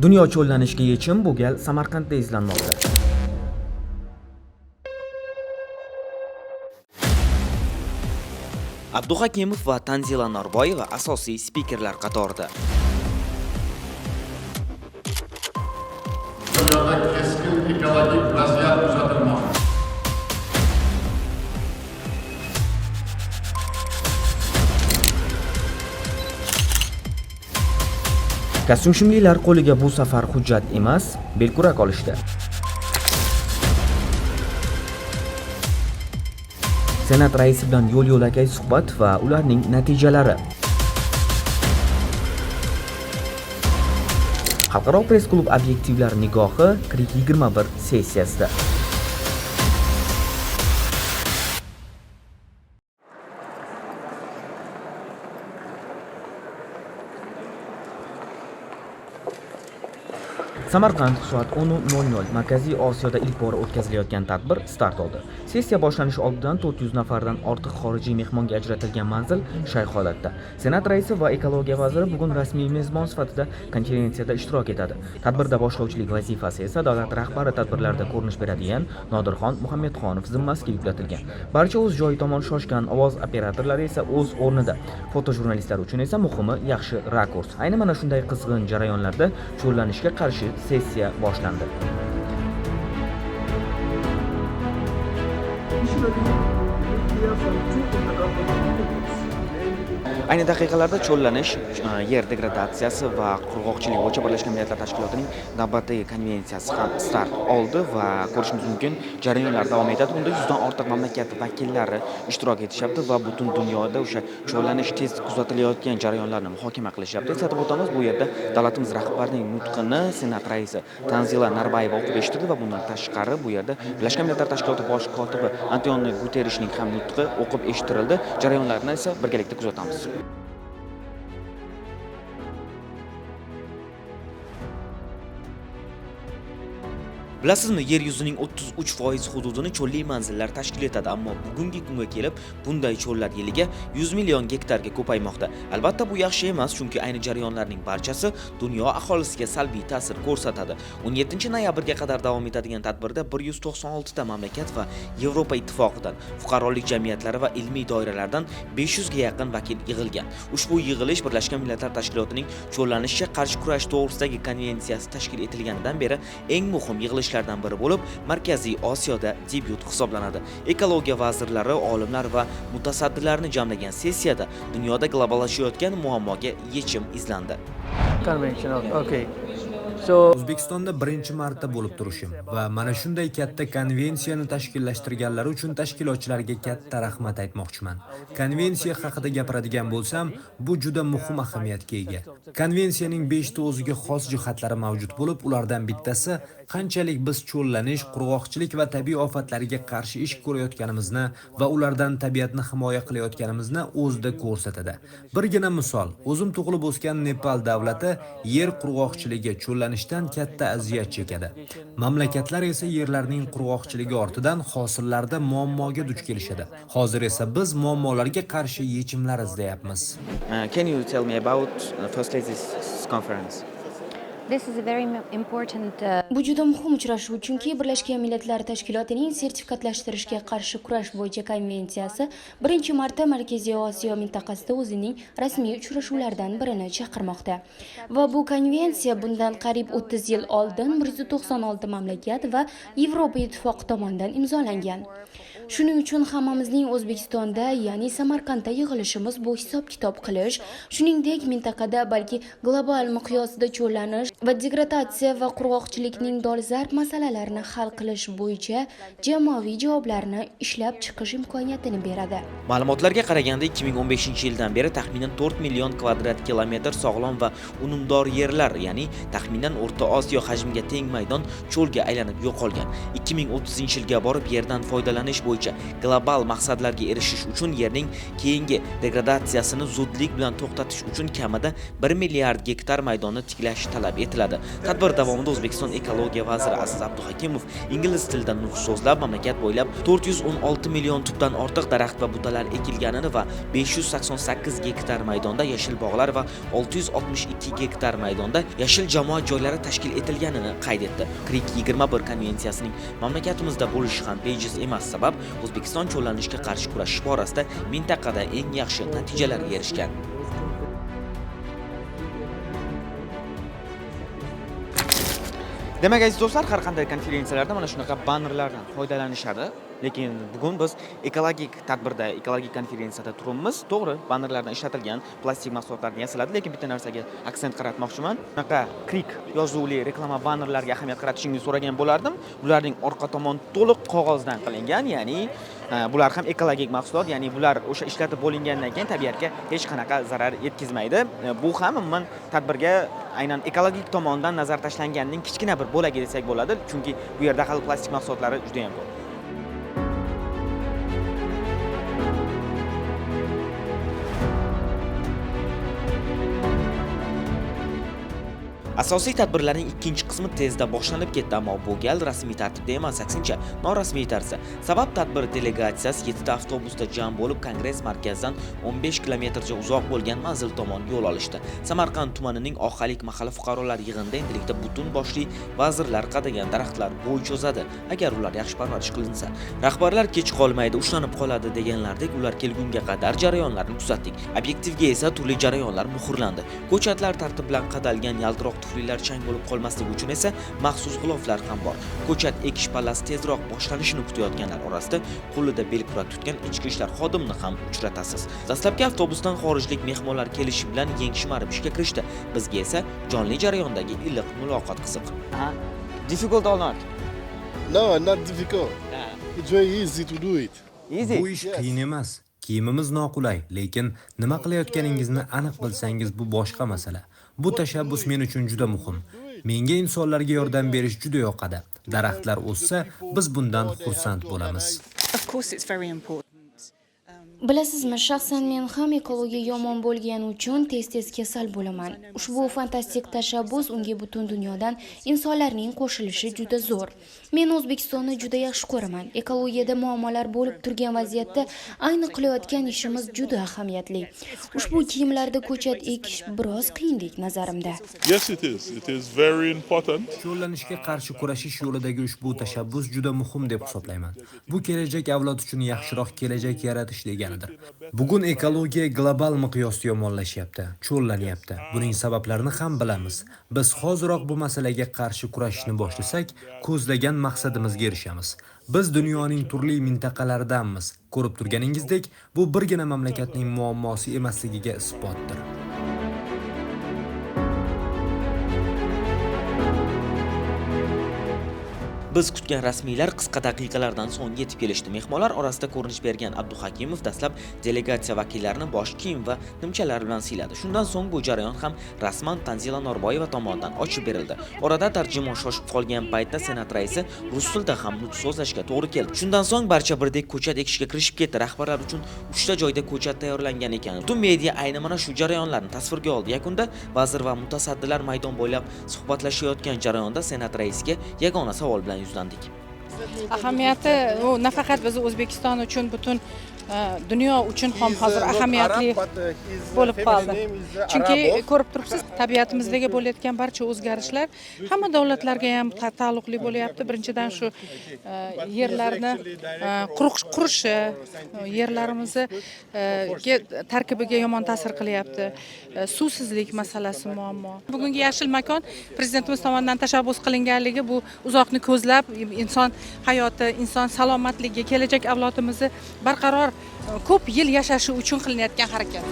Dunyo cho'llanishiga yechim bu gal Samarqandda izlanmoqda. Abduhakimov va Tanzila Norboyeva asosiy spikerlar qatorida. Dunyoda keskin ekologik kostyumshimlilar qo'liga bu safar hujjat emas, belkurak olishdi. Senat raisi bilan yo'l-yo'lakay suhbat va ularning natijalari. Xalqaro press klub obyektivlar nigohi Krik 21 sessiyasida. Samarqand soat 10:00 Markaziy Osiyoda ilk bora o'tkazilayotgan tadbir start oldi. Sessiya boshlanishi oldidan 400 nafardan ortiq xorijiy mehmonga ajratilgan manzil shay holatda. Senat raisi va ekologiya vaziri bugun rasmiy mezbon sifatida konferensiyada ishtirok etadi. Tadbirda boshlovchilik vazifasi esa davlat rahbari tadbirlarda ko'rinish beradigan Nodirxon Muhammadxonov zimmasiga yuklatilgan. Barcha o'z joyi tomon shoshgan, ovoz operatorlari esa o'z o'rnida. Fotojurnalistlar uchun esa muhimi yaxshi rakurs. Ayni mana shunday qizg'in jarayonlarda cho'llanishga qarshi sessiya boshlandi. Ayni daqiqalarda cho'llanish, e, yer degradatsiyasi va qurg'oqchilik bo'yicha Birlashgan Millatlar Tashkilotining navbatdagi konvensiyasi ham start oldi va ko'rishimiz mumkin jarayonlar davom etadi. Unda 100 dan ortiq mamlakat vakillari ishtirok etishyapti va butun dunyoda o'sha cho'llanish tez kuzatilayotgan jarayonlarni muhokama qilishyapti. Eslatib o'tamiz, bu yerda davlatimiz rahbarining nutqini Senat raisi Tanzila Narbayeva o'qib eshittirdi va bundan tashqari bu yerda Birlashgan Millatlar Tashkiloti bosh kotibi Antonio guterishning ham nutqi o'qib eshittirildi. Jarayonlarni esa birgalikda destek uzatamos. Bilasizmi, yer yuzining 33% hududini cho'lli manzillar tashkil etadi, ammo bugungi kunga kelib bunday cho'llar yiliga 100 million gektarga ko'paymoqda. Albatta bu yaxshi emas, chunki ayni jarayonlarning barchasi dunyo aholisiga salbiy ta'sir ko'rsatadi. 17-noyabrga qadar davom etadigan tadbirda 196 ta mamlakat va Yevropa ittifoqidan, fuqarolik jamiyatlari va ilmiy doiralardan 500 ga yaqin vakil yig'ilgan. Ushbu yig'ilish Birlashgan Millatlar Tashkilotining cho'llanishga qarshi kurash to'g'risidagi konvensiyasi tashkil etilganidan beri eng muhim yig'ilish yig'ilishlardan biri bo'lib, Markaziy Osiyoda debyut hisoblanadi. Ekologiya vazirlari, olimlar va mutasaddilarni jamlagan sessiyada dunyoda globallashayotgan muammoga yechim izlandi. Okay. So O'zbekistonda birinchi marta bo'lib turishim va mana shunday katta konvensiyani tashkillashtirganlari uchun tashkilotchilarga katta rahmat aytmoqchiman. Konvensiya haqida gapiradigan bo'lsam, bu juda muhim ahamiyatga ega. Konvensiyaning 5 ta o'ziga xos jihatlari mavjud bo'lib, ulardan bittasi qanchalik biz cho'llanish, qurg'oqchilik va tabiiy ofatlarga qarshi ish ko'rayotganimizni va ulardan tabiatni himoya qilayotganimizni o'zida ko'rsatadi. Birgina misol, o'zim tug'ilib o'sgan Nepal davlati yer qurg'oqchiligi, cho'llanishdan katta aziyat chekadi. Mamlakatlar esa yerlarning qurg'oqchiligi ortidan hosillarda muammoga duch kelishadi. Hozir esa biz muammolarga qarshi yechimlar izlayapmiz. Uh, can you tell me about uh, firstly this conference? Bu juda muhim uchrashuv, chunki Birlashgan Millatlar Tashkilotining sertifikatlashtirishga qarshi kurash bo'yicha konvensiyasi birinchi marta Markaziy Osiyo mintaqasida o'zining rasmiy uchrashuvlaridan birini chaqirmoqda. Va bu konvensiya bundan qariyb 30 yil oldin 196 mamlakat va Yevropa Ittifoqi tomonidan imzolangan. Shuning uchun hammamizning O'zbekistonda, ya'ni Samarqandda yig'ilishimiz bu hisob-kitob qilish, shuningdek mintaqada balki global miqyosda cho'llanish va degradatsiya va qurg'oqchilikning dolzarb masalalarini hal qilish bo'yicha jamoaviy javoblarni ishlab chiqish imkoniyatini beradi. Ma'lumotlarga qaraganda 2015 yildan beri taxminan 4 million kvadrat kilometr sog'lom va unumdor yerlar, ya'ni taxminan O'rta Osiyo hajmiga teng maydon cho'lga aylanib yo'qolgan. 2030 yilga borib yerdan foydalanish bo'yicha global maqsadlarga erishish uchun yerning keyingi degradatsiyasini zudlik bilan to'xtatish uchun kamida 1 milliard gektar maydonni tiklash talab etiladi. Tadbir davomida O'zbekiston ekologiya vaziri Aziz Abduhakimov ingliz tilida nutq so'zlab mamlakat bo'ylab 416 million tubdan ortiq daraxt va butalar ekilganini va 588 gektar maydonda yashil bog'lar va 662 gektar maydonda yashil jamoat joylari tashkil etilganini qayd etdi. Krik 21 konvensiyasining mamlakatimizda bo'lishi ham bejiz emas sabab O'zbekiston cho'llanishga qarshi kurashish borasida mintaqada eng yaxshi natijalarga erishgan. Demak, aziz do'stlar, har qanday konferensiyalarda mana shunaqa bannerlardan foydalanishadi. Lekin bugun biz ekologik tadbirda, ekologik konferensiyada turibmiz. To'g'ri, bannerlardan ishlatilgan plastik mahsulotlarni yasaladi, lekin bitta narsaga aksent qaratmoqchiman. Bunaqa krik yozuvli reklama bannerlarga ahamiyat qaratishingizni so'ragan bo'lardim. Bularning orqa tomon to'liq qog'ozdan qilingan, ya'ni e, bular ham ekologik mahsulot, ya'ni bular o'sha ishlatib bo'lingandan keyin tabiatga hech qanaqa zarar yetkazmaydi. E, Bu ham umuman tadbirga aynan ekologik tomondan nazar tashlanganning kichkina bir bo'lagi desak bo'ladi, chunki bu yerda hali plastik mahsulotlari juda ham ko'p. Asosiy tadbirlarning ikkinchi qismi tezda boshlanib ketdi, ammo bu gal rasmiy tartibda emas, aksincha norasmiy tarzda. Sabab tadbir delegatsiyasi 7 ta avtobusda jam bo'lib Kongress markazidan 15 kilometrcha uzoq bo'lgan manzil tomon yo'l olishdi. Samarqand tumanining ohalik mahalla fuqarolar yig'inida endilikda butun boshli vazirlar qadagan daraxtlar bo'y cho'zadi, agar ular yaxshi parvarish qilinsa. Rahbarlar kech qolmaydi, ushlanib qoladi deganlardek ular kelgunga qadar jarayonlarni kuzatdik. Obyektivga esa turli jarayonlar muhrlandi. Ko'chatlar tartib bilan qadalgan yaltiroq tuflilar chang bo'lib qolmasligi uchun esa maxsus g'iloflar ham bor. Ko'chat ekish pallasi tezroq boshlanishini kutayotganlar orasida qo'lida belkurak tutgan ichki ishlar xodimini ham uchratasiz. Dastlabki avtobusdan xorijlik mehmonlar kelishi bilan yeng shimarib ishga kirishdi. Bizga esa jonli jarayondagi iliq muloqot qiziq. Difficult or not? No, not difficult. It's very easy to do it. Easy. Bu ish qiyin emas. Kiyimimiz noqulay, lekin nima qilayotganingizni aniq bilsangiz bu boshqa masala. Bu tashabbus men uchun juda muhim. Menga insonlarga yordam berish juda yoqadi. Daraxtlar o'ssa, biz bundan xursand bo'lamiz. Of course, it's very important. Bilasizmi, shaxsan men ham ekologiya yomon bo'lgani uchun tez-tez kasal bo'laman. Ushbu fantastik tashabbus unga butun dunyodan insonlarning qo'shilishi juda zo'r. Men O'zbekistonni juda yaxshi ko'raman. Ekologiyada muammolar bo'lib turgan vaziyatda ayni qilayotgan ishimiz juda ahamiyatli. Ushbu kiyimlarda ko'chat ekish biroz qiyinlik nazarimda. Yes, it is. It is very important. Cho'llanishga qarshi kurashish yo'lidagi ushbu tashabbus juda muhim deb hisoblayman. Bu kelajak avlod uchun yaxshiroq kelajak yaratish bo'lganidir Bugun ekologiya global miqyosda yomonlashyapti, cho'llanyapti. Buning sabablarini ham bilamiz. Biz hoziroq bu masalaga qarshi kurashishni boshlasak, ko'zlagan maqsadimizga erishamiz. Biz dunyoning turli mintaqalaridanmiz. Ko'rib turganingizdek, bu birgina mamlakatning muammosi emasligiga isbotdir. Biz kutgan rasmiylar qisqa daqiqalardan so'ng yetib kelishdi. Mehmonlar orasida ko'rinish bergan Abduhakimov dastlab delegatsiya vakillarini bosh kiyim va nimchalar bilan siyladi. Shundan so'ng bu jarayon ham rasman Tanzila Norboyeva tomonidan ochib berildi. Orada tarjimon shoshib qolgan paytda senat raisi rus tilida ham nutq so'zlashga to'g'ri keldi. Shundan so'ng barcha birdek ko'chat ekishga kirishib ketdi. Rahbarlar uchun 3 ta joyda ko'chat tayyorlangan ekan. Butun media ayni mana shu jarayonlarni tasvirga oldi. Yakunda vazir va mutasaddilar maydon bo'ylab suhbatlashayotgan jarayonda senat raisiga yagona savol bilan yuzlandik. Ahamiyati u nafaqat biz O'zbekiston uchun butun dunyo uchun ham hozir ahamiyatli bo'lib qoldi. Chunki ko'rib turibsiz, tabiatimizdagi bo'layotgan barcha o'zgarishlar hamma davlatlarga ham ta- taalluqli bo'lyapti. Birinchidan shu e, yerlarni e, quruq- qurishi, yerlarimizni ge- tarkibiga yomon ta'sir qilyapti. Suvsizlik masalasi muammo. Bugungi yashil makon prezidentimiz tomonidan tashabbus qilinganligi bu uzoqni ko'zlab inson hayoti, inson salomatligi, kelajak avlodimizni barqaror ko'p yil yashashi uchun qilinayotgan harakat.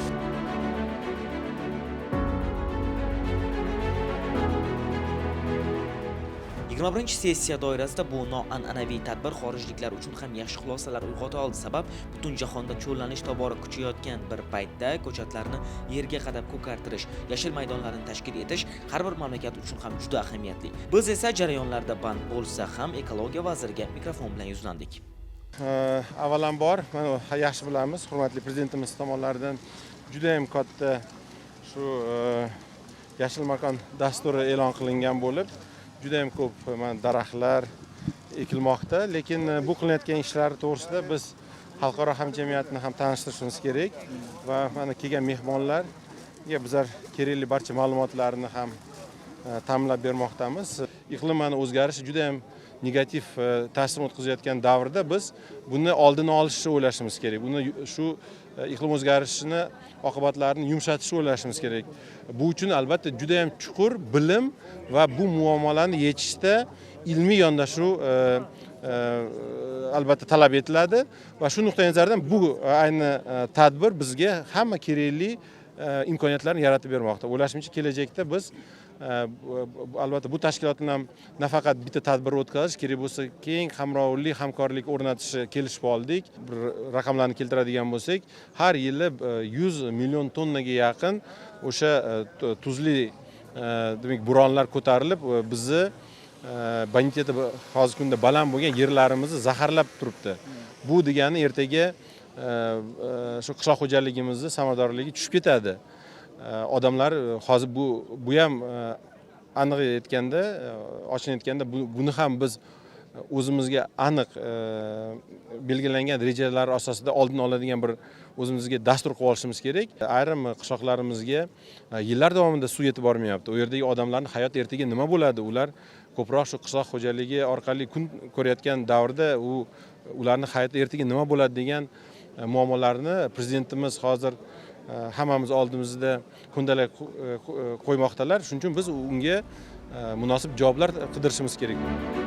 21 sessiya doirasida bu noan'anaviy tadbir xorijliklar uchun ham yaxshi xulosalar uyg'ota oldi. Sabab butun jahonda cho'llanish tobora kuchayotgan bir paytda ko'chatlarni yerga qadab ko'kartirish yashil maydonlarni tashkil etish har bir mamlakat uchun ham juda ahamiyatli. Biz esa jarayonlarda band bo'lsa ham ekologiya vaziriga mikrofon bilan yuzlandik. Avvalambor mana yaxshi bilamiz hurmatli prezidentimiz tomonlaridan judayam katta shu yashil makon dasturi e'lon qilingan bo'lib judayam ko'p mana daraxtlar ekilmoqda lekin bu qilinayotgan ishlar to'g'risida biz xalqaro hamjamiyatni ham tanishtirishimiz kerak va mana kelgan mehmonlarga bizlar kerakli barcha ma'lumotlarni ham ta'minlab bermoqdamiz iqlim mana o'zgarishi juda yam negativ e, ta'sir o'tkazayotgan davrda biz buni oldini olishni o'ylashimiz kerak. Buni shu e, iqlim o'zgarishini oqibatlarini yumshatishni o'ylashimiz kerak. Bu uchun albatta juda yam chuqur bilim va bu muammolarni yechishda ilmiy yondashuv e, albatta talab etiladi. Va shu nuqtai nazardan bu ayni tadbir bizga hamma kerakli imkoniyatlarni yaratib bermoqda. O'ylashimcha kelajakda biz albatta bu tashkilotni ham nafaqat bitta tadbir o'tkazish kerak bo'lsa keng qamrovli hamkorlik o'rnatishni kelishib oldik bir raqamlarni keltiradigan bo'lsak har yili yuz 100 million tonnaga yaqin o'sha tuzli demak bo'ronlar ko'tarilib bizni e, boniteti hozirgi kunda baland bo'lgan yerlarimizni zaharlab turibdi. Bu degani ertaga shu qishloq xo'jaligimizni samaradorligi tushib ketadi. Odamlar e, hozir bu bu ham e, aniq aytganda e, ochiq aytganda buni ham biz e, o'zimizga aniq belgilangan rejalar asosida oldini oladigan bir o'zimizga dastur qilib olishimiz kerak. Ayrim qishloqlarimizga yillar davomida suv yetib bormayapti. U yerdagi odamlarni hayoti ertaga nima bo'ladi? Ular ko'proq shu qishloq xo'jaligi orqali kun ko'rayotgan davrda u ularni hayoti ertaga nima bo'ladi degan muammolarni prezidentimiz hozir hammamiz oldimizda kundalak e, e, qo'ymoqdalar. Shuning uchun biz unga e, munosib javoblar qidirishimiz kerak.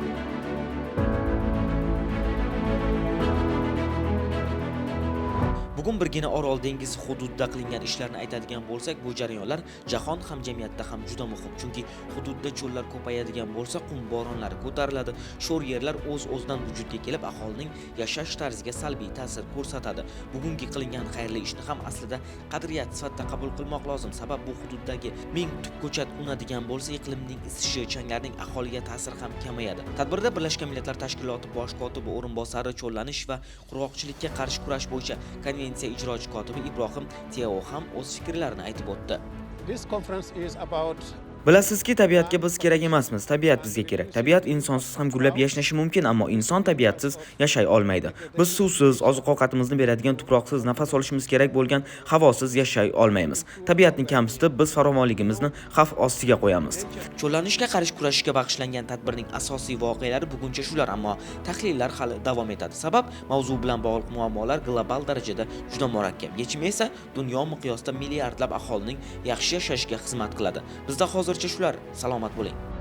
Bugun birgina orol dengizi hududida qilingan ishlarni aytadigan bo'lsak bu jarayonlar jahon hamjamiyatida ham juda muhim. Chunki hududda cho'llar ko'payadigan bo'lsa qum bo'ronlari ko'tariladi. Sho'r yerlar o'z o'zidan vujudga kelib aholining yashash tarziga salbiy ta'sir ko'rsatadi. Bugungi qilingan xayrli ishni ham aslida qadriyat sifatida qabul qilmoq lozim. Sabab bu hududdagi ming tub ko'chat unadigan bo'lsa iqlimning isishi changlarning aholiga ta'siri ham kamayadi. Tadbirda birlashgan millatlar tashkiloti bosh kotibi o'rinbosari cho'llanish va qurg'oqchilikka qarshi kurash bo'yicha konvensiya ijrochi kotibi ibrohim teo ham o'z fikrlarini aytib o'tdi. This conference is about Bilasizki, tabiatga biz kerak emasmiz, tabiat bizga kerak. Tabiat insonsiz ham gullab yashnashi mumkin, ammo inson tabiatsiz yashay olmaydi. Biz suvsiz, oziq-ovqatimizni beradigan tuproqsiz, nafas olishimiz kerak bo'lgan havosiz yashay olmaymiz. Tabiatni kamsitib, biz farovonligimizni xavf ostiga qo'yamiz. cho'llanishga qarshi kurashishga bag'ishlangan tadbirning asosiy voqealari buguncha shular ammo tahlillar hali davom etadi sabab mavzu bilan bog'liq muammolar global darajada juda murakkab yechimi esa dunyo miqyosida milliardlab aholining yaxshi yashashiga xizmat qiladi bizda hozir hozircha shular. Salomat bo'ling.